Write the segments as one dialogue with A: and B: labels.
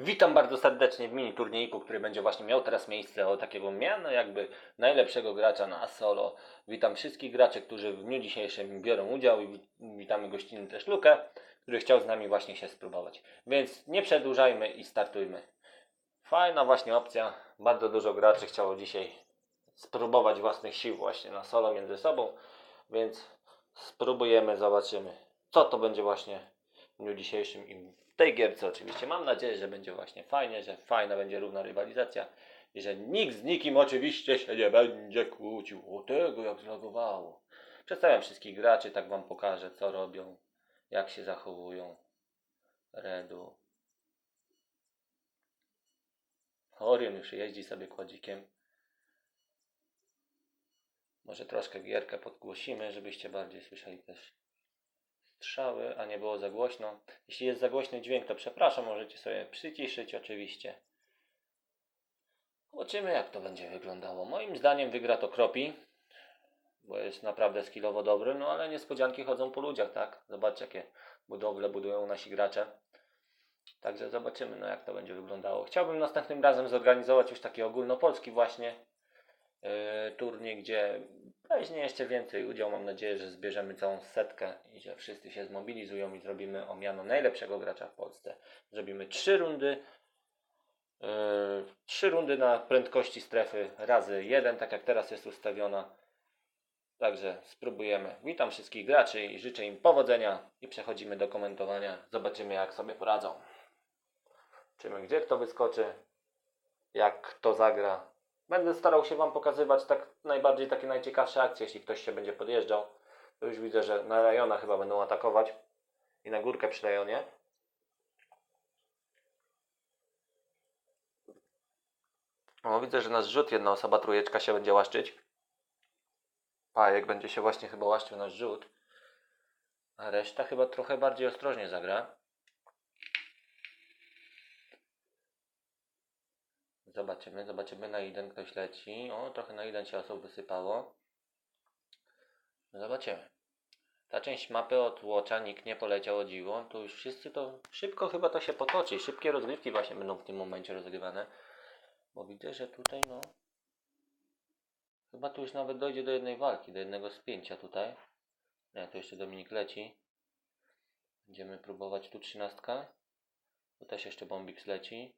A: Witam bardzo serdecznie w mini turniejku, który będzie właśnie miał teraz miejsce o takiego miano jakby najlepszego gracza na solo. Witam wszystkich graczy, którzy w dniu dzisiejszym biorą udział i wi- witamy gościnny też Lukę, który chciał z nami właśnie się spróbować. Więc nie przedłużajmy i startujmy. Fajna właśnie opcja. Bardzo dużo graczy chciało dzisiaj spróbować własnych sił właśnie na solo między sobą, więc spróbujemy, zobaczymy co to będzie właśnie w dniu dzisiejszym i tej gierce oczywiście. Mam nadzieję, że będzie właśnie fajnie, że fajna będzie równa rywalizacja i że nikt z nikim oczywiście się nie będzie kłócił. O tego jak zlagowało. Przedstawiam wszystkich graczy, tak wam pokażę co robią, jak się zachowują. Redu. Orion już jeździ sobie kładzikiem. Może troszkę gierkę podgłosimy, żebyście bardziej słyszeli też strzały, a nie było za głośno. Jeśli jest za głośny dźwięk, to przepraszam, możecie sobie przyciszyć oczywiście. Zobaczymy jak to będzie wyglądało. Moim zdaniem wygra to Kropi, bo jest naprawdę skillowo dobry, no ale niespodzianki chodzą po ludziach, tak? Zobaczcie jakie budowle budują nasi gracze. Także zobaczymy no jak to będzie wyglądało. Chciałbym następnym razem zorganizować już taki ogólnopolski właśnie yy, turniej, gdzie weźmie jeszcze więcej udział. Mam nadzieję, że zbierzemy całą setkę i że wszyscy się zmobilizują i zrobimy o miano najlepszego gracza w Polsce. Zrobimy trzy rundy. Yy, trzy rundy na prędkości strefy razy jeden, tak jak teraz jest ustawiona. Także spróbujemy. Witam wszystkich graczy i życzę im powodzenia i przechodzimy do komentowania. Zobaczymy jak sobie poradzą. Zobaczymy gdzie kto wyskoczy, jak kto zagra. Będę starał się Wam pokazywać tak najbardziej takie najciekawsze akcje, jeśli ktoś się będzie podjeżdżał. To już widzę, że na rajona chyba będą atakować i na górkę przy rajonie. O, widzę, że nasz rzut jedna osoba trójeczka się będzie łaszczyć. Pajek będzie się właśnie chyba łaszczył nasz rzut. A reszta chyba trochę bardziej ostrożnie zagra. Zobaczymy, zobaczymy na jeden ktoś leci. O, trochę na jeden się osób wysypało. Zobaczymy. Ta część mapy od nikt nie poleciał o dziwo. Tu już wszyscy to szybko chyba to się potoczy. Szybkie rozgrywki właśnie będą w tym momencie rozgrywane. Bo widzę, że tutaj no... Chyba tu już nawet dojdzie do jednej walki, do jednego spięcia tutaj. Nie, tu jeszcze Dominik leci. Będziemy próbować tu trzynastka. Tu też jeszcze Bombix leci.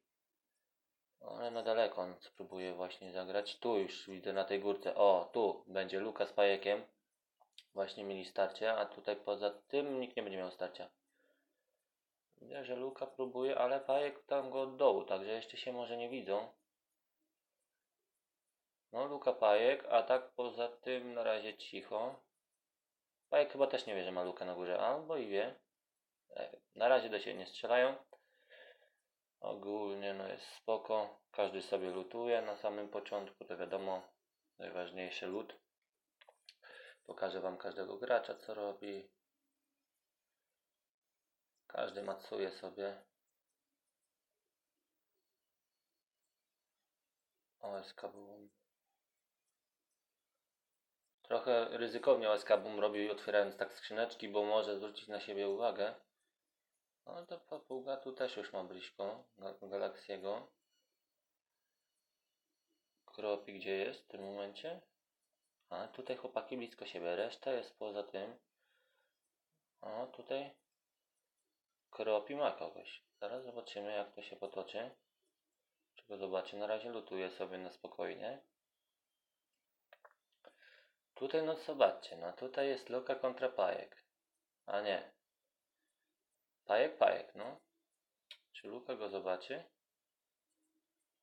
A: Ale na daleko on spróbuje właśnie zagrać. Tu już widzę na tej górce. O, tu będzie Luka z Pajekiem. Właśnie mieli starcie, a tutaj poza tym nikt nie będzie miał starcia. Widzę, że Luka próbuje, ale Pajek tam go od dołu, także jeszcze się może nie widzą. No, Luka Pajek, a tak poza tym na razie cicho. Pajek chyba też nie wie, że ma Lukę na górze, albo i wie. E, Na razie do siebie nie strzelają. Ogólnie no jest spoko. Każdy sobie lutuje na samym początku, to wiadomo, najważniejszy lód. Pokażę wam każdego gracza co robi. Każdy macuje sobie. OSK Boom. Trochę ryzykownie OSK Boom robił otwierając tak skrzyneczki, bo może zwrócić na siebie uwagę. No to papuga tu też już ma blisko Gal- Galaxiego. Kropi gdzie jest w tym momencie? A tutaj chłopaki blisko siebie, reszta jest poza tym. O tutaj Kropi ma kogoś. Zaraz zobaczymy jak to się potoczy. Czego zobaczy? Na razie lutuje sobie na spokojnie. Tutaj no zobaczcie, no tutaj jest Luka kontra Pajek. A nie, Pajek, pajek, no. Czy Luka go zobaczy?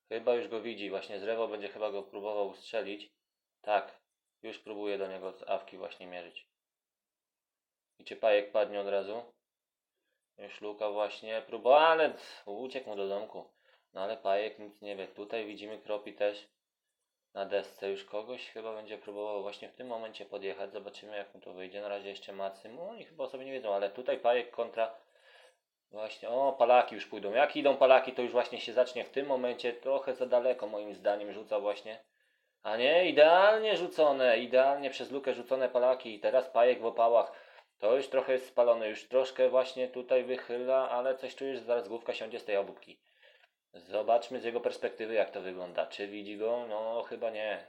A: Chyba już go widzi, właśnie z rewo będzie chyba go próbował strzelić. Tak, już próbuje do niego z awki właśnie mierzyć. I czy pajek padnie od razu? Już Luka właśnie próbował, ale uciekł mu do domku. No ale pajek nic nie wie. Tutaj widzimy kropi też na desce już kogoś chyba będzie próbował właśnie w tym momencie podjechać. Zobaczymy jak mu to wyjdzie. Na razie jeszcze macy. No oni chyba sobie nie wiedzą, ale tutaj pajek kontra Właśnie, o, palaki już pójdą. Jak idą palaki, to już właśnie się zacznie w tym momencie trochę za daleko, moim zdaniem, rzuca właśnie. A nie, idealnie rzucone, idealnie przez lukę rzucone palaki. I teraz pajek w opałach. To już trochę jest spalone, już troszkę właśnie tutaj wychyla, ale coś czujesz, że zaraz główka siądzie z tej obóbki. Zobaczmy z jego perspektywy, jak to wygląda. Czy widzi go? No, chyba nie.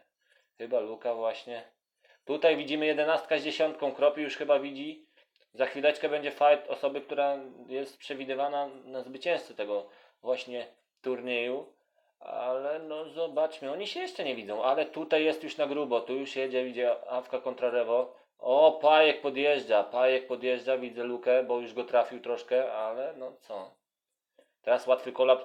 A: Chyba Luka właśnie. Tutaj widzimy jedenastka z dziesiątką. Kropi już chyba widzi. Za chwileczkę będzie fight osoby, która jest przewidywana na zwycięzcę tego właśnie turnieju. Ale no zobaczmy, oni się jeszcze nie widzą, ale tutaj jest już na grubo, tu już jedzie, idzie Awka kontra Rewo. O, Pajek podjeżdża, Pajek podjeżdża, widzę Lukę, bo już go trafił troszkę, ale no co. Teraz łatwy kolaps.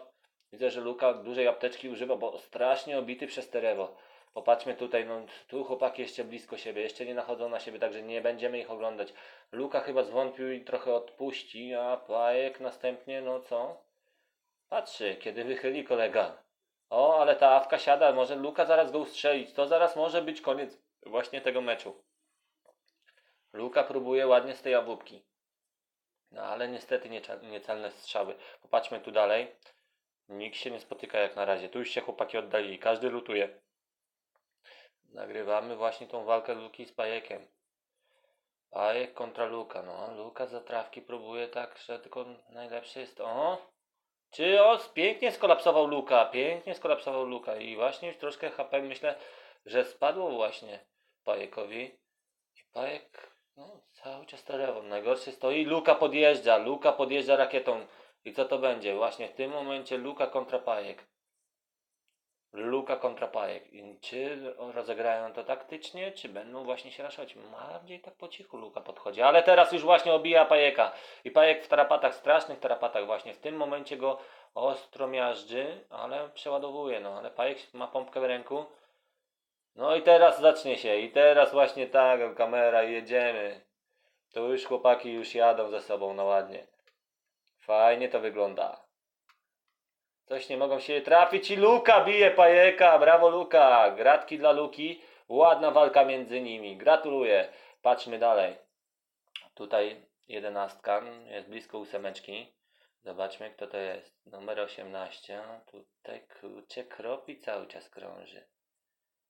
A: Widzę, że Luka dużej apteczki używa, bo strasznie obity przez te Rewo. Popatrzmy tutaj, no tu chłopaki jeszcze blisko siebie, jeszcze nie nachodzą na siebie, także nie będziemy ich oglądać. Luka chyba zwątpił i trochę odpuści, a Pajek następnie, no co? Patrzy, kiedy wychyli kolega. O, ale ta awka siada, może Luka zaraz go ustrzelić. To zaraz może być koniec właśnie tego meczu. Luka próbuje ładnie z tej jabłki. No ale niestety niecelne strzały. Popatrzmy tu dalej. Nikt się nie spotyka jak na razie. Tu już się chłopaki oddalili. Każdy lutuje. Nagrywamy właśnie tą walkę Luki z Pajekiem. Pajek kontra Luka. No, Luka zatrawki próbuje tak, że tylko najlepsze jest to. O! Czy o, pięknie skolapsował Luka, pięknie skolapsował Luka i właśnie już troszkę HP myślę, że spadło właśnie Pajekowi i Pajek, no cały czas to Najgorsze stoi, Luka podjeżdża, Luka podjeżdża rakietą i co to będzie? Właśnie w tym momencie Luka kontra Pajek. Luka kontra Pajek. Czy rozegrają to taktycznie, czy będą właśnie się raszać? Bardziej tak po cichu Luka podchodzi, ale teraz już właśnie obija Pajeka. I Pajek w tarapatach, strasznych tarapatach właśnie w tym momencie go ostro miażdży, ale przeładowuje, no ale Pajek ma pompkę w ręku. No i teraz zacznie się, i teraz właśnie tak, kamera, jedziemy. To już chłopaki już jadą ze sobą na ładnie. Fajnie to wygląda. Coś nie mogą się trafić i Luka bije Pajeka, brawo Luka, gratki dla Luki, ładna walka między nimi, gratuluję. Patrzmy dalej. Tutaj jedenastka, jest blisko ósemeczki. Zobaczmy kto to jest. Numer 18. Tutaj kurczę kropi cały czas krąży.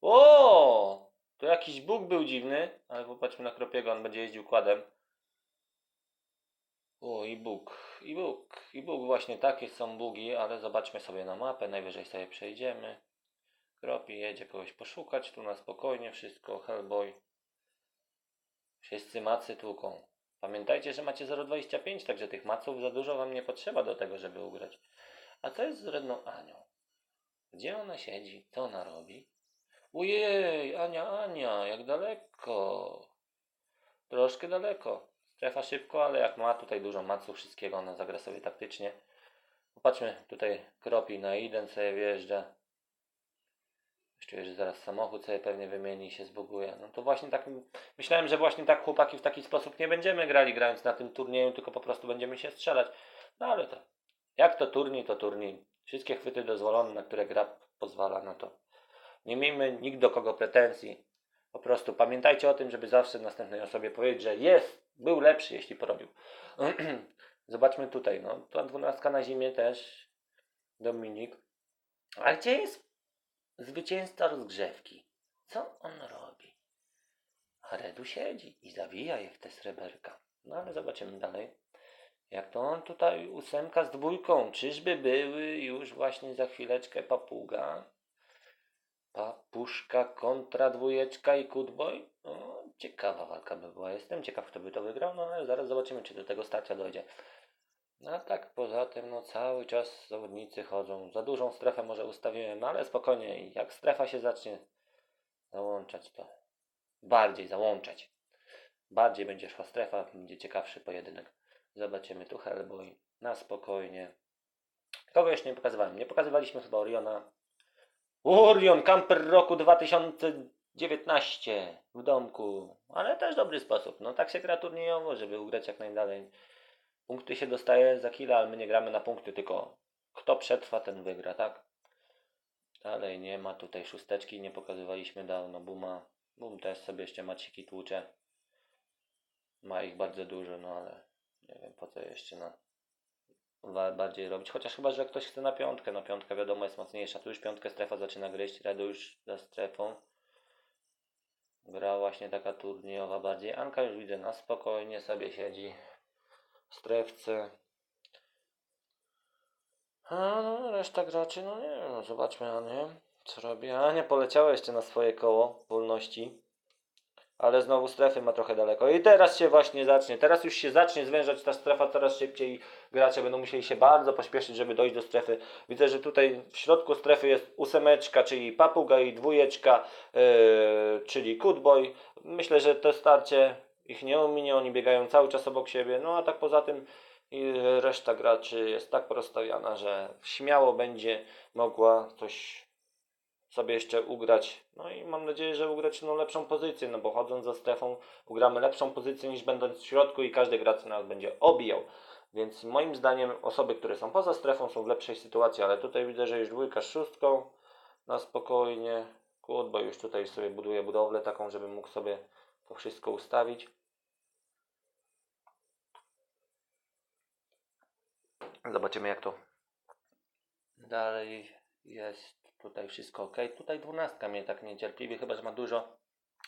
A: O! Tu jakiś Bóg był dziwny, ale popatrzmy na kropiego, on będzie jeździł kładem. O, i Bóg, i Bóg, i Bóg, właśnie takie są bugi, ale zobaczmy sobie na mapę, najwyżej sobie przejdziemy. Kropi jedzie kogoś poszukać, tu na spokojnie wszystko, Hellboy. Wszyscy macy tłuką. Pamiętajcie, że macie 0,25, także tych maców za dużo wam nie potrzeba do tego, żeby ugrać. A co jest z wredną Anią? Gdzie ona siedzi? Co ona robi? Ojej, Ania, Ania, jak daleko. Troszkę daleko. Strefa szybko, ale jak ma tutaj dużo maców, wszystkiego, ona zagra sobie taktycznie. Popatrzmy, tutaj kropi na jeden sobie wjeżdża. Czuję, że zaraz samochód sobie pewnie wymieni i się zbuguje. No to właśnie tak, myślałem, że właśnie tak chłopaki w taki sposób nie będziemy grali, grając na tym turnieju, tylko po prostu będziemy się strzelać. No ale to, jak to turniej, to turniej. Wszystkie chwyty dozwolone, na które gra pozwala na to. Nie miejmy nikt do kogo pretensji. Po prostu pamiętajcie o tym, żeby zawsze następnej osobie powiedzieć, że jest, był lepszy, jeśli porobił. Zobaczmy tutaj, no, ta dwunastka na zimie też, Dominik. A gdzie jest zwycięzca rozgrzewki? Co on robi? A Redu siedzi i zawija je w te sreberka. No ale zobaczymy dalej. Jak to on tutaj ósemka z dwójką? Czyżby były już właśnie za chwileczkę papuga? Papuszka kontra dwójeczka i Kutboy? No, ciekawa walka by była. Jestem ciekaw, kto by to wygrał, no ale zaraz zobaczymy, czy do tego starcia dojdzie. No a tak poza tym, no cały czas zawodnicy chodzą. Za dużą strefę może ustawiłem, no ale spokojnie. Jak strefa się zacznie załączać, to bardziej załączać. Bardziej będzie szła strefa, będzie ciekawszy pojedynek. Zobaczymy tu Hellboy na spokojnie. Kogo jeszcze nie pokazywałem? Nie pokazywaliśmy chyba Oriona. Orion Camper roku 2019 w domku. Ale też dobry sposób. No tak się gra turniejowo, żeby ugrać jak najdalej. Punkty się dostaje za killa, ale my nie gramy na punkty, tylko kto przetrwa, ten wygra, tak? Dalej nie ma tutaj szósteczki, nie pokazywaliśmy dawno Buma. Bum też sobie jeszcze maciki tłucze. Ma ich bardzo dużo, no ale nie wiem po co jeszcze na bardziej robić. Chociaż chyba, że ktoś chce na piątkę. No piątka wiadomo jest mocniejsza. Tu już piątkę strefa zaczyna gryźć. Redu już za strefą. Gra właśnie taka turniejowa bardziej. Anka już widzę na spokojnie sobie siedzi w strefce. A no, reszta graczy, no nie wiem, zobaczmy Anię, co robi. Ania poleciała jeszcze na swoje koło wolności, ale znowu strefy ma trochę daleko. I teraz się właśnie zacznie, teraz już się zacznie zwężać ta strefa coraz szybciej gracze będą musieli się bardzo pośpieszyć, żeby dojść do strefy. Widzę, że tutaj w środku strefy jest ósemeczka, czyli papuga i dwójeczka, yy, czyli kutboy. Myślę, że to starcie ich nie ominie, oni biegają cały czas obok siebie, no a tak poza tym i reszta graczy jest tak porozstawiana, że śmiało będzie mogła coś sobie jeszcze ugrać. No i mam nadzieję, że ugrać no, lepszą pozycję, no bo chodząc za strefą ugramy lepszą pozycję niż będąc w środku i każdy gracz nas będzie obijał. Więc moim zdaniem osoby, które są poza strefą są w lepszej sytuacji, ale tutaj widzę, że już dwójka z szóstką na spokojnie. Bo już tutaj sobie buduje budowlę taką, żeby mógł sobie to wszystko ustawić. Zobaczymy jak to dalej jest. Tutaj wszystko ok. Tutaj dwunastka mnie tak niecierpliwie, chyba że ma dużo,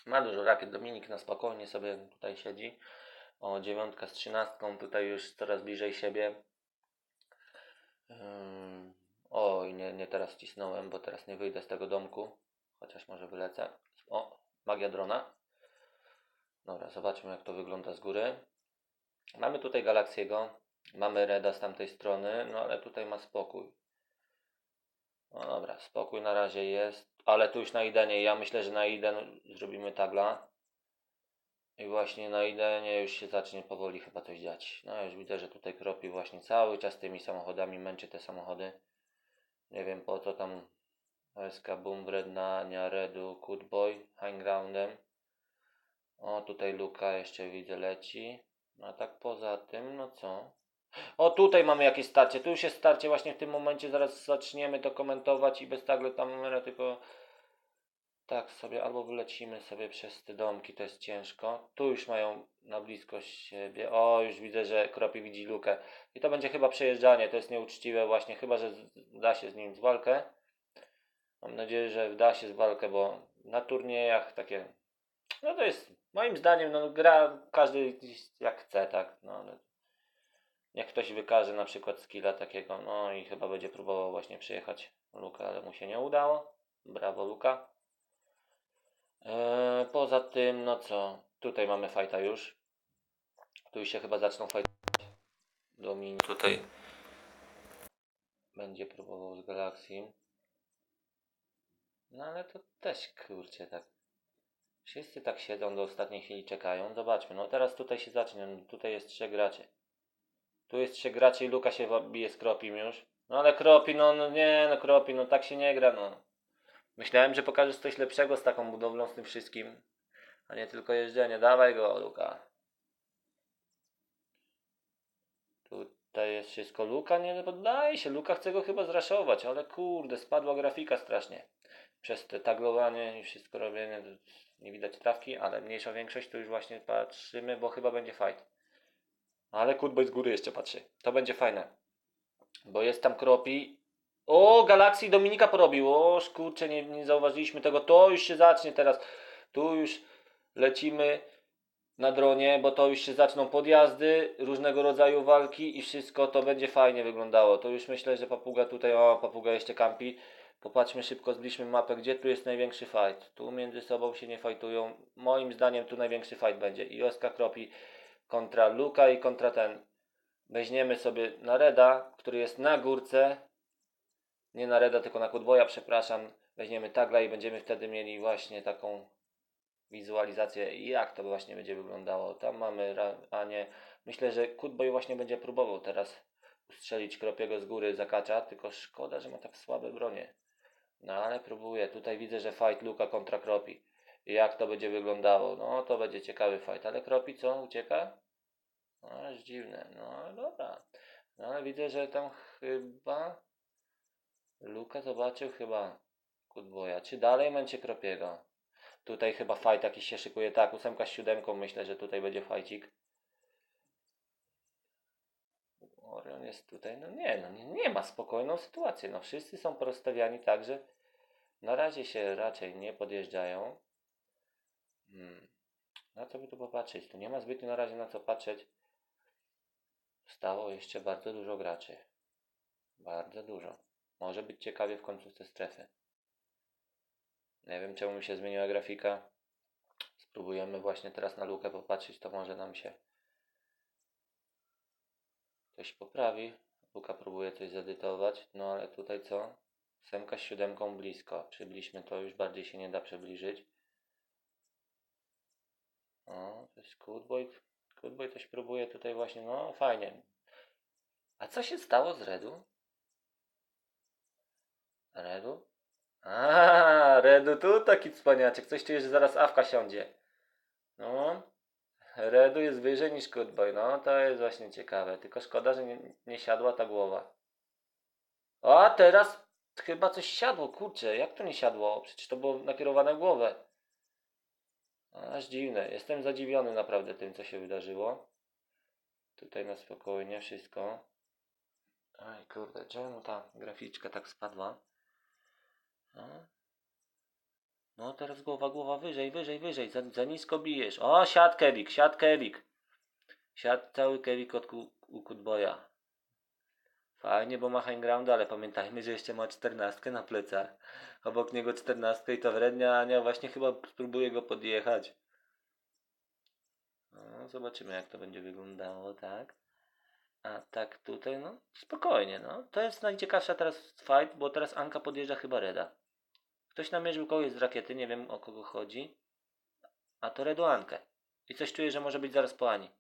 A: ma dużo rakiet. Dominik na spokojnie sobie tutaj siedzi. O, dziewiątka z trzynastką tutaj już coraz bliżej siebie. Oj, nie, nie teraz cisnąłem, bo teraz nie wyjdę z tego domku. Chociaż może wylecę. O, magia drona. Dobra, zobaczmy jak to wygląda z góry. Mamy tutaj Galaxiego, mamy Reda z tamtej strony, no ale tutaj ma spokój. No dobra, spokój na razie jest, ale tu już na Idenie, ja myślę, że na Iden zrobimy tagla. I właśnie na Idenie już się zacznie powoli chyba coś dziać. No już widzę, że tutaj kropi właśnie cały czas tymi samochodami, męczy te samochody. Nie wiem po co tam SK Boombred na Nia Redu, Kutboy, High Groundem. O, tutaj Luka jeszcze widzę leci. No a tak poza tym, no co? O, tutaj mamy jakieś starcie. Tu już jest starcie właśnie w tym momencie. Zaraz zaczniemy to komentować i bez tagle tam numeru, tylko tak sobie albo wylecimy sobie przez te domki, to jest ciężko. Tu już mają na bliskość siebie. O, już widzę, że Kropi widzi lukę. I to będzie chyba przejeżdżanie. To jest nieuczciwe właśnie, chyba że da się z nim z walkę. Mam nadzieję, że da się z walkę, bo na turniejach takie no to jest, moim zdaniem, no gra każdy jak chce, tak, no ale jak ktoś wykaże na przykład skilla takiego, no i chyba będzie próbował właśnie przyjechać Luka, ale mu się nie udało. Brawo Luka. Eee, poza tym, no co, tutaj mamy fajta już. Tu już się chyba zaczną fajtować. Domin tutaj będzie próbował z Galaxii. No ale to też kurczę tak Wszyscy tak siedzą do ostatniej chwili, czekają. Zobaczmy, no teraz tutaj się zacznie. Tutaj jest trzech graczy. Tu jest trzech graczy i Luka się bije z Kropim już. No ale Kropi, no, no nie, no Kropi, no tak się nie gra, no. Myślałem, że pokażesz coś lepszego z taką budowlą, z tym wszystkim. A nie tylko jeżdżenie. Dawaj go, Luka. Tutaj jest wszystko. Luka nie poddaje się. Luka chce go chyba zraszować, ale kurde, spadła grafika strasznie. Przez te taglowanie i wszystko robienie. Nie widać trawki, ale mniejsza większość to już właśnie patrzymy, bo chyba będzie fight. Ale Kutboy z góry jeszcze patrzy. To będzie fajne. Bo jest tam Kropi. O, Galaxy Dominika porobił. O, kurczę, nie, nie zauważyliśmy tego. To już się zacznie teraz. Tu już lecimy na dronie, bo to już się zaczną podjazdy, różnego rodzaju walki i wszystko to będzie fajnie wyglądało. To już myślę, że papuga tutaj, o, papuga jeszcze kampi. Popatrzmy szybko, zbliżmy mapę, gdzie tu jest największy fight. Tu między sobą się nie fajtują. Moim zdaniem tu największy fight będzie. I Oska Kropi kontra Luka i kontra ten. Weźmiemy sobie na Reda, który jest na górce. Nie na Reda, tylko na Kudboja, przepraszam. Weźmiemy tagla i będziemy wtedy mieli właśnie taką wizualizację, jak to właśnie będzie wyglądało. Tam mamy Ra- Anię. Myślę, że Kutboy właśnie będzie próbował teraz ustrzelić Kropiego z góry zakacza, tylko szkoda, że ma tak słabe bronie. No ale próbuję. Tutaj widzę, że fight Luka kontra Kropi. Jak to będzie wyglądało? No to będzie ciekawy fight. Ale Kropi co? Ucieka? No jest dziwne. No dobra. No ale widzę, że tam chyba Luka zobaczył chyba Kutboya. Czy dalej męczy Kropiego? Tutaj chyba fight jakiś się szykuje. Tak, ósemka z siódemką. Myślę, że tutaj będzie fajcik. Orion jest tutaj. No nie, no nie, nie ma spokojną sytuację. No wszyscy są porozstawiani tak, że na razie się raczej nie podjeżdżają. Hmm. Na co by tu popatrzeć? Tu nie ma zbytnio na razie na co patrzeć. Stało jeszcze bardzo dużo graczy. Bardzo dużo. Może być ciekawie w końcówce strefy. Nie wiem czemu mi się zmieniła grafika. Spróbujemy właśnie teraz na lukę popatrzeć, to może nam się coś poprawi. Luka próbuje coś zedytować, no ale tutaj co? Semka z siódemką blisko. Przybliżmy to, już bardziej się nie da przybliżyć. O, to jest Coolboy. Coolboy coś próbuje tutaj właśnie, no fajnie. A co się stało z Redu? Redu? A, Redu tu taki cwaniaczek. Coś czuje, że zaraz awka siądzie. No. Redu jest wyżej niż Goodboy. No, to jest właśnie ciekawe. Tylko szkoda, że nie, nie siadła ta głowa. A, teraz chyba coś siadło. Kurczę, jak to nie siadło? Przecież to było nakierowane głowę. Aż dziwne. Jestem zadziwiony naprawdę tym, co się wydarzyło. Tutaj na spokojnie wszystko. Oj, kurde, czemu ta graficzka tak spadła? No. No teraz głowa, głowa wyżej, wyżej, wyżej. Za, za nisko bijesz. O, siad Kewik, siad Kewik. Siad cały Kewik od u Kutboja. Fajnie, bo ma high ground, ale pamiętajmy, że jeszcze ma czternastkę na plecach. Obok niego czternastkę i to wrednia Ania właśnie chyba spróbuje go podjechać. No, zobaczymy jak to będzie wyglądało, tak? A tak tutaj, no spokojnie, no. To jest najciekawsza teraz fight, bo teraz Anka podjeżdża chyba Reda. Ktoś namierzył kogoś z rakiety, nie wiem o kogo chodzi. A to Redu Ankę. I coś czuję, że może być zaraz po Ani.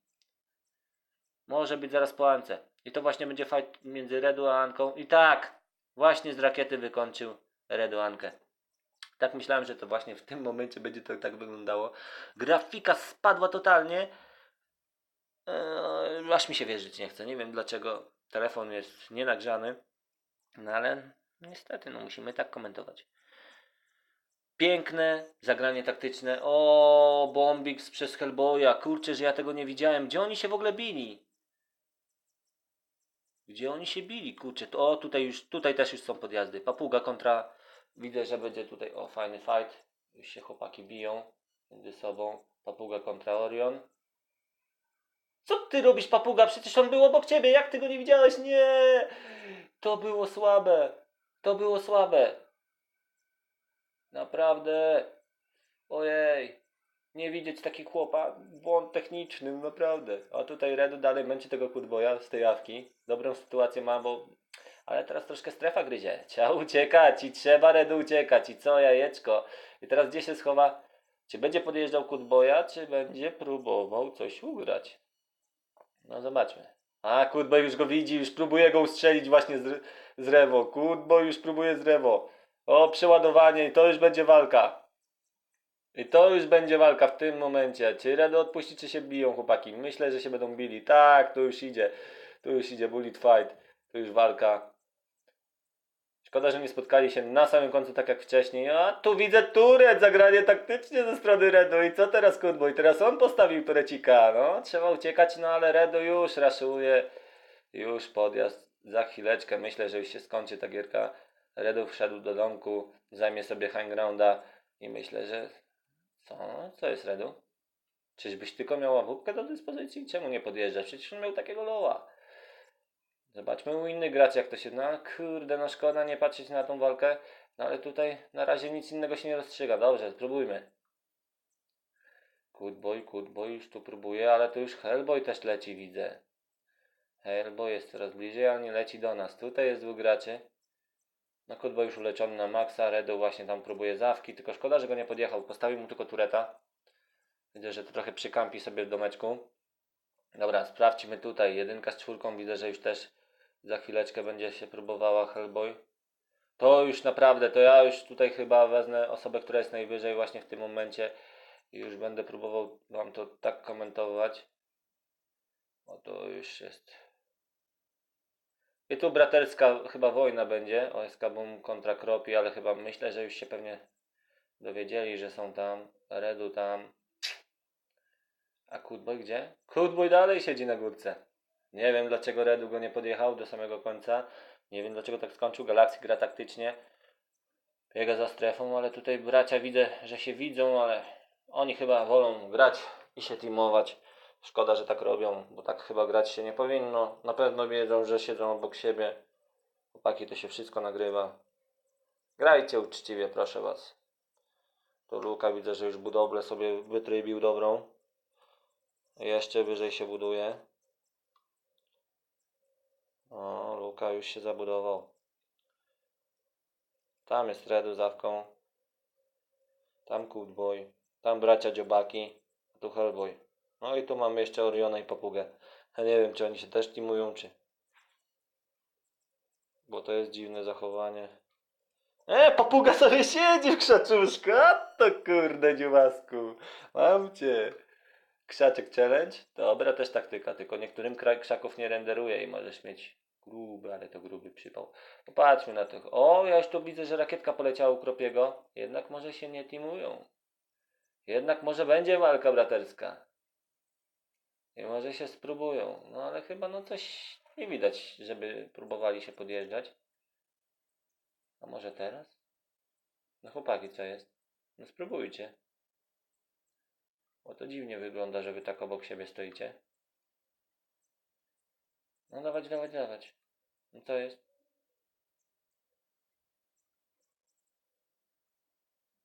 A: Może być zaraz po Ance. I to właśnie będzie fight między Redu a Anką. I tak! Właśnie z rakiety wykończył Redu Ankę. Tak myślałem, że to właśnie w tym momencie będzie to tak wyglądało. Grafika spadła totalnie. Eee, aż mi się wierzyć nie chce. Nie wiem dlaczego telefon jest nienagrzany. No ale niestety, no musimy tak komentować. Piękne zagranie taktyczne. O, Bombix przez Hellboya. Kurczę, że ja tego nie widziałem. Gdzie oni się w ogóle bili? Gdzie oni się bili? Kurczę, to, o tutaj już, tutaj też już są podjazdy. Papuga kontra, widzę, że będzie tutaj, o fajny fight. Już się chłopaki biją między sobą. Papuga kontra Orion. Co ty robisz, papuga? Przecież on był obok ciebie. Jak ty go nie widziałeś? Nie! To było słabe. To było słabe. Naprawdę. Ojej. Nie widzieć takich chłopa. Błąd techniczny, naprawdę. A tutaj Redu dalej męczy tego kutboja z tej jawki. Dobrą sytuację ma, bo... Ale teraz troszkę strefa gryzie. Trzeba uciekać i trzeba Redu uciekać. I co jajeczko. I teraz gdzie się schowa? Czy będzie podjeżdżał kutboja, czy będzie próbował coś ugrać? No zobaczmy. A, Kutboy już go widzi, już próbuje go ustrzelić właśnie z, z Rewo. Kutboy już próbuje z Rewo. O, przeładowanie i to już będzie walka. I to już będzie walka w tym momencie. Czy Redo odpuści, czy się biją chłopaki? Myślę, że się będą bili. Tak, tu już idzie. Tu już idzie bullet fight. Tu już walka. Szkoda, że nie spotkali się na samym końcu tak jak wcześniej. A tu widzę turet, zagranie taktycznie ze strony Redo. I co teraz Kutboy? Teraz on postawił turecika. No, trzeba uciekać, no ale Redo już raszuje. Już podjazd. Za chwileczkę myślę, że już się skończy ta gierka. Redu wszedł do domku, zajmie sobie high grounda i myślę, że... Co? Co jest Redu? Czyżbyś tylko miał ławówkę do dyspozycji? Czemu nie podjeżdżasz? Przecież on miał takiego loła. Zobaczmy u innych graczy jak to się... No kurde, no szkoda nie patrzeć na tą walkę. No ale tutaj na razie nic innego się nie rozstrzyga. Dobrze, spróbujmy. Good boy, boy już tu próbuje, ale to już Hellboy też leci, widzę. Hellboy jest coraz bliżej, ale nie leci do nas. Tutaj jest dwóch graczy. No Kutbo już uleczony na maksa, Redo właśnie tam próbuje zawki, tylko szkoda, że go nie podjechał. Postawił mu tylko tureta. Widzę, że to trochę przykampi sobie w domeczku. Dobra, sprawdźmy tutaj. Jedynka z czwórką widzę, że już też za chwileczkę będzie się próbowała Hellboy. To już naprawdę, to ja już tutaj chyba wezmę osobę, która jest najwyżej właśnie w tym momencie i już będę próbował wam to tak komentować. O to już jest i tu braterska chyba wojna będzie. OSK Boom kontra Kropi, ale chyba myślę, że już się pewnie dowiedzieli, że są tam. Redu tam. A Kutboy gdzie? Kutboy dalej siedzi na górce. Nie wiem dlaczego Redu go nie podjechał do samego końca. Nie wiem dlaczego tak skończył. Galaxy gra taktycznie. Biega za strefą, ale tutaj bracia widzę, że się widzą, ale oni chyba wolą grać i się teamować. Szkoda, że tak robią, bo tak chyba grać się nie powinno. Na pewno wiedzą, że siedzą obok siebie. Chłopaki, to się wszystko nagrywa. Grajcie uczciwie, proszę was. Tu Luka widzę, że już budowlę sobie wytrybił dobrą. Jeszcze wyżej się buduje. O, Luka już się zabudował. Tam jest Redu z Awką. Tam Boy. Tam bracia Dziobaki. Tu Hellboy. No i tu mamy jeszcze Oriona i Papugę. Ja nie wiem, czy oni się też teamują, czy... Bo to jest dziwne zachowanie. E, papuga sobie siedzi w krzaczuszku. A to kurde, dziubasku. Mam cię. Krzaczek challenge? Dobra, też taktyka, tylko niektórym krzaków nie renderuje i możesz mieć gruby, ale to gruby przypał. Popatrzmy na to. O, ja już tu widzę, że rakietka poleciała u Kropiego. Jednak może się nie teamują. Jednak może będzie walka braterska. I może się spróbują. No ale chyba no coś nie widać, żeby próbowali się podjeżdżać. A może teraz? No chłopaki, co jest? No spróbujcie. Bo to dziwnie wygląda, że wy tak obok siebie stoicie. No dawać, dawać, dawać. No co jest?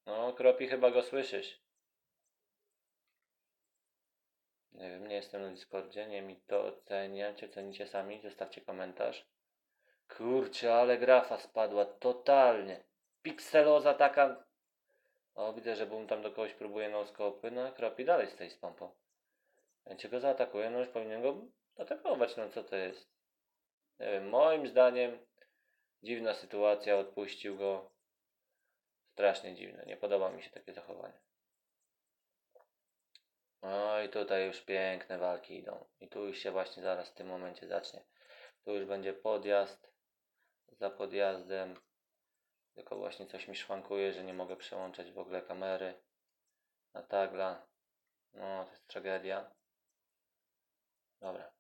A: No, Kropi, chyba go słyszysz. Nie wiem, nie jestem na Discordzie, nie mi to oceniać, ocenicie sami, zostawcie komentarz. Kurczę, ale grafa spadła totalnie. Pikseloza taka. O, widzę, że Boom tam do kogoś próbuje no skopy, no a Kropi dalej z pompą. Będzie go zaatakuje, no już powinien go atakować, no co to jest? Nie wiem, moim zdaniem dziwna sytuacja, odpuścił go. Strasznie dziwne, nie podoba mi się takie zachowanie. No i tutaj już piękne walki idą. I tu już się właśnie zaraz w tym momencie zacznie. Tu już będzie podjazd. Za podjazdem. Tylko właśnie coś mi szwankuje, że nie mogę przełączać w ogóle kamery na tagla. No, to jest tragedia. Dobra.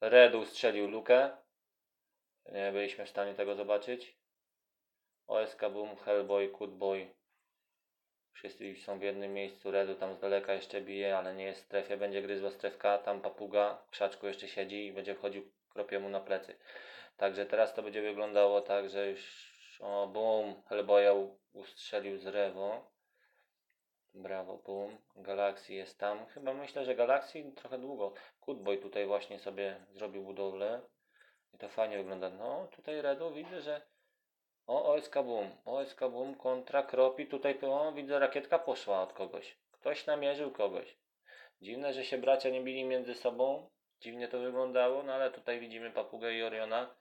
A: Redu strzelił lukę. Nie byliśmy w stanie tego zobaczyć. OSK Boom, Hellboy, Kutboy. Wszyscy są w jednym miejscu. Redu tam z daleka jeszcze bije, ale nie jest w strefie. Będzie gryzła strefka. Tam papuga w krzaczku jeszcze siedzi i będzie wchodził kropiemu na plecy. Także teraz to będzie wyglądało tak, że już o boom, Hellboya ustrzelił z Rewo. Brawo, boom. Galaxy jest tam. Chyba myślę, że Galaxy trochę długo. Kutboy tutaj właśnie sobie zrobił budowlę. I to fajnie wygląda. No, tutaj Redu widzę, że o, OSK Boom. OSK Boom kontra Kropi. Tutaj o, widzę rakietka poszła od kogoś. Ktoś namierzył kogoś. Dziwne, że się bracia nie bili między sobą. Dziwnie to wyglądało, no ale tutaj widzimy Papugę i Oriona.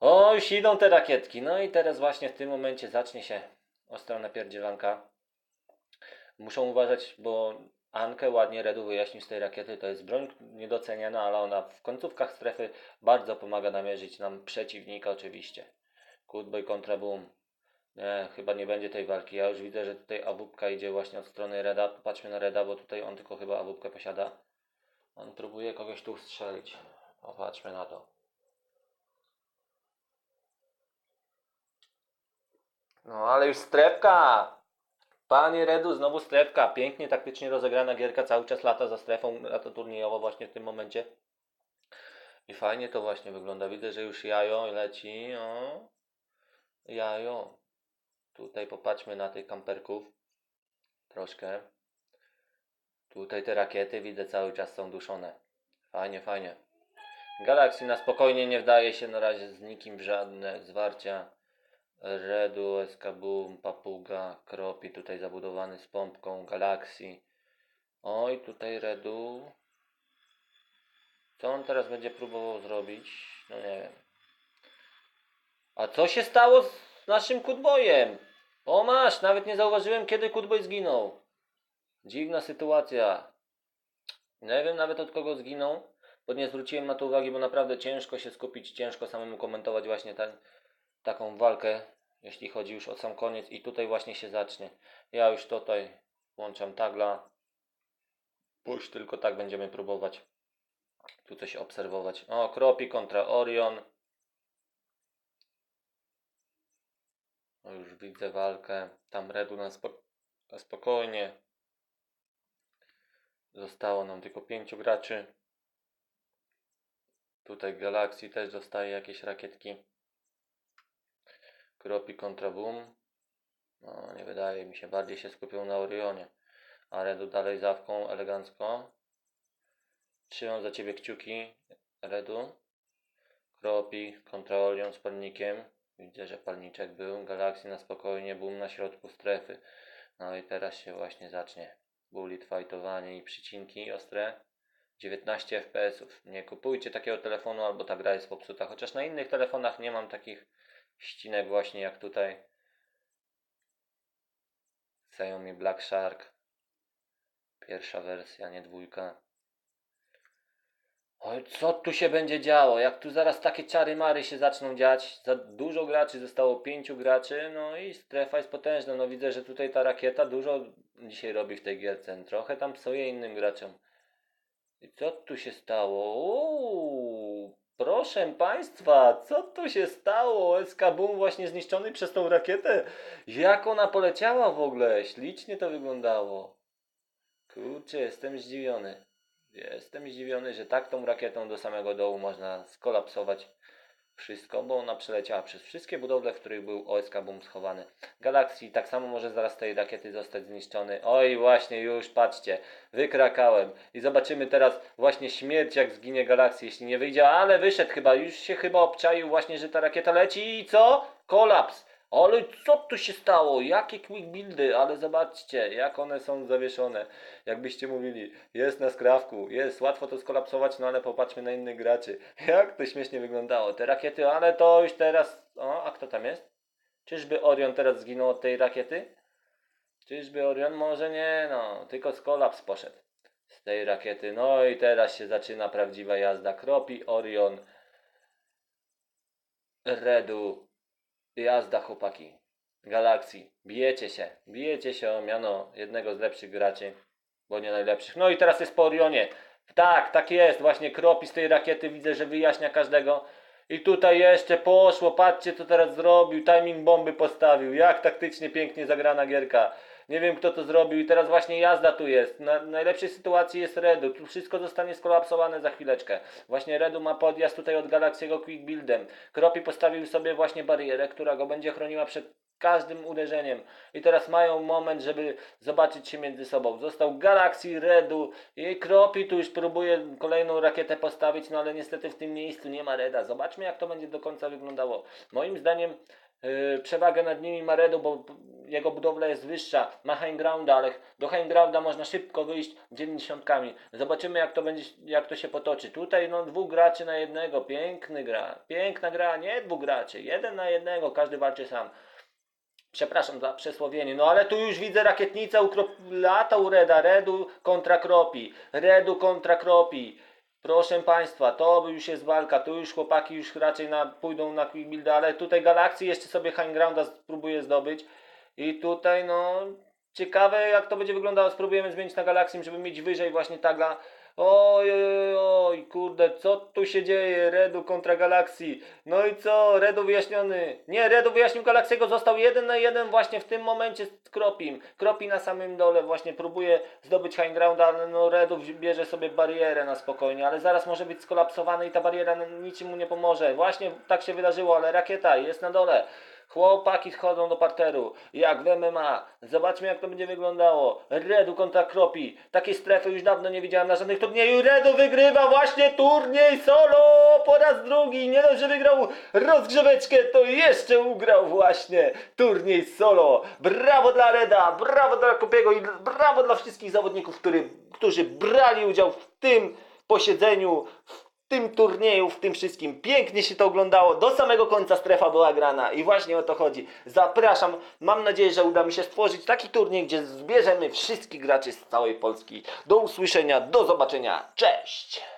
A: O, już idą te rakietki. No i teraz właśnie w tym momencie zacznie się ostra napierdzielanka. Muszą uważać, bo Ankę ładnie Redu wyjaśnił z tej rakiety. To jest broń niedoceniana, ale ona w końcówkach strefy bardzo pomaga namierzyć nam przeciwnika oczywiście. Goodboy kontra Boom. Nie, chyba nie będzie tej walki. Ja już widzę, że tutaj awupka idzie właśnie od strony Reda. Patrzmy na Reda, bo tutaj on tylko chyba awupkę posiada. On próbuje kogoś tu strzelić. Popatrzmy na to. No ale już strefka! Panie Redu, znowu strefka. Pięknie taktycznie rozegrana gierka, cały czas lata za strefą, lata turniejowo właśnie w tym momencie. I fajnie to właśnie wygląda. Widzę, że już jajo leci. O. Jajo. Tutaj popatrzmy na tych kamperków. Troszkę. Tutaj te rakiety widzę cały czas są duszone. Fajnie, fajnie. Galaxy na spokojnie nie wdaje się na razie z nikim w żadne zwarcia. Redu, Boom, Papuga, Kropi tutaj zabudowany z pompką, Galaxy. Oj, tutaj Redu. Co on teraz będzie próbował zrobić? No nie wiem. A co się stało z naszym Kutbojem? O masz, nawet nie zauważyłem kiedy Kutboj zginął. Dziwna sytuacja. Nie wiem nawet od kogo zginął, bo nie zwróciłem na to uwagi, bo naprawdę ciężko się skupić, ciężko samemu komentować właśnie ten, taką walkę, jeśli chodzi już o sam koniec i tutaj właśnie się zacznie. Ja już tutaj włączam tagla, już tylko tak będziemy próbować tu coś obserwować. O, Kropi kontra Orion. O, już widzę walkę. Tam Redu na, spo- na spokojnie. Zostało nam tylko pięciu graczy. Tutaj Galaxy też dostaje jakieś rakietki. Kropi kontra Boom. No, nie wydaje mi się. Bardziej się skupią na Orionie. A Redu dalej zawką, elegancko. Trzymam za ciebie kciuki, Redu. Kropi kontra Orion z palnikiem. Widzę, że palniczek był. Galaxy na spokojnie, Boom na środku strefy. No i teraz się właśnie zacznie. Bullet fightowanie i przycinki ostre. 19 FPS-ów. Nie kupujcie takiego telefonu, albo ta gra jest popsuta. Chociaż na innych telefonach nie mam takich ścinek właśnie jak tutaj. Xiaomi Black Shark. Pierwsza wersja, nie dwójka. Oj, co tu się będzie działo? Jak tu zaraz takie czary mary się zaczną dziać? Za dużo graczy, zostało pięciu graczy, no i strefa jest potężna. No widzę, że tutaj ta rakieta dużo dzisiaj robi w tej gierce. Trochę tam psuje innym graczom. I co tu się stało? Uuu, proszę Państwa, co tu się stało? SK Boom właśnie zniszczony przez tą rakietę. Jak ona poleciała w ogóle? Ślicznie to wyglądało. Kurczę, jestem zdziwiony. Jestem zdziwiony, że tak tą rakietą do samego dołu można skolapsować wszystko, bo ona przeleciała przez wszystkie budowle, w których był OSK Boom schowany. Galaxy tak samo może zaraz tej rakiety zostać zniszczony. Oj, właśnie już, patrzcie, wykrakałem. I zobaczymy teraz właśnie śmierć, jak zginie Galaxy, jeśli nie wyjdzie, ale wyszedł chyba, już się chyba obczaił właśnie, że ta rakieta leci i co? Kolaps. Ale co tu się stało? Jakie quick buildy? Ale zobaczcie, jak one są zawieszone. Jakbyście mówili, jest na skrawku, jest, łatwo to skolapsować, no ale popatrzmy na innych graczy. Jak to śmiesznie wyglądało. Te rakiety, ale to już teraz... O, a kto tam jest? Czyżby Orion teraz zginął od tej rakiety? Czyżby Orion? Może nie, no, tylko skolaps poszedł z tej rakiety. No i teraz się zaczyna prawdziwa jazda. Kropi, Orion, Redu, jazda chłopaki. Galaxii, bijecie się, bijecie się o miano jednego z lepszych graczy, bo nie najlepszych. No i teraz jest po Orionie. Tak, tak jest, właśnie kropi z tej rakiety, widzę, że wyjaśnia każdego. I tutaj jeszcze poszło, patrzcie co teraz zrobił, timing bomby postawił, jak taktycznie pięknie zagrana gierka. Nie wiem kto to zrobił i teraz właśnie jazda tu jest. Na najlepszej sytuacji jest Redu, tu wszystko zostanie skolapsowane za chwileczkę. Właśnie Redu ma podjazd tutaj od Galaxiego Quick Buildem. Kropi postawił sobie właśnie barierę, która go będzie chroniła przed każdym uderzeniem. I teraz mają moment, żeby zobaczyć się między sobą. Został Galaxy, Redu i Kropi tu już próbuje kolejną rakietę postawić, no ale niestety w tym miejscu nie ma Reda. Zobaczmy jak to będzie do końca wyglądało. Moim zdaniem przewagę nad nimi ma Redu, bo jego budowla jest wyższa, ma high ale do high grounda można szybko wyjść 90. Zobaczymy jak to będzie, jak to się potoczy. Tutaj no dwóch graczy na jednego, piękny gra, piękna gra, nie dwóch graczy, jeden na jednego, każdy walczy sam. Przepraszam za przesłowienie, no ale tu już widzę rakietnicę u lata u Reda, Redu kontra Kropi, Redu kontra Kropi. Proszę Państwa, to już jest walka, tu już chłopaki już raczej na, pójdą na quick build, ale tutaj Galaxy jeszcze sobie high grounda spróbuje zdobyć. I tutaj no, ciekawe jak to będzie wyglądało, spróbujemy zmienić na Galaxy, żeby mieć wyżej właśnie tagla. Oj, oj, oj, kurde, co tu się dzieje? Redu kontra Galaxy. No i co? Redu wyjaśniony. Nie, Redu wyjaśnił Galaxiego, został jeden na jeden właśnie w tym momencie z Kropim. Kropi na samym dole właśnie próbuje zdobyć high ground, ale no Redu bierze sobie barierę na spokojnie, ale zaraz może być skolapsowany i ta bariera niczym mu nie pomoże. Właśnie tak się wydarzyło, ale rakieta jest na dole. Chłopaki schodzą do parteru, jak w MMA. Zobaczmy jak to będzie wyglądało. Redu kontra Kropi. Takiej strefy już dawno nie widziałem na żadnych turnieju. Redu wygrywa właśnie turniej solo po raz drugi. Nie dość, że wygrał rozgrzeweczkę, to jeszcze ugrał właśnie turniej solo. Brawo dla Reda, brawo dla Kropiego i brawo dla wszystkich zawodników, który, którzy brali udział w tym posiedzeniu, w tym turnieju, w tym wszystkim. Pięknie się to oglądało. Do samego końca strefa była grana i właśnie o to chodzi. Zapraszam. Mam nadzieję, że uda mi się stworzyć taki turniej, gdzie zbierzemy wszystkich graczy z całej Polski. Do usłyszenia, do zobaczenia. Cześć!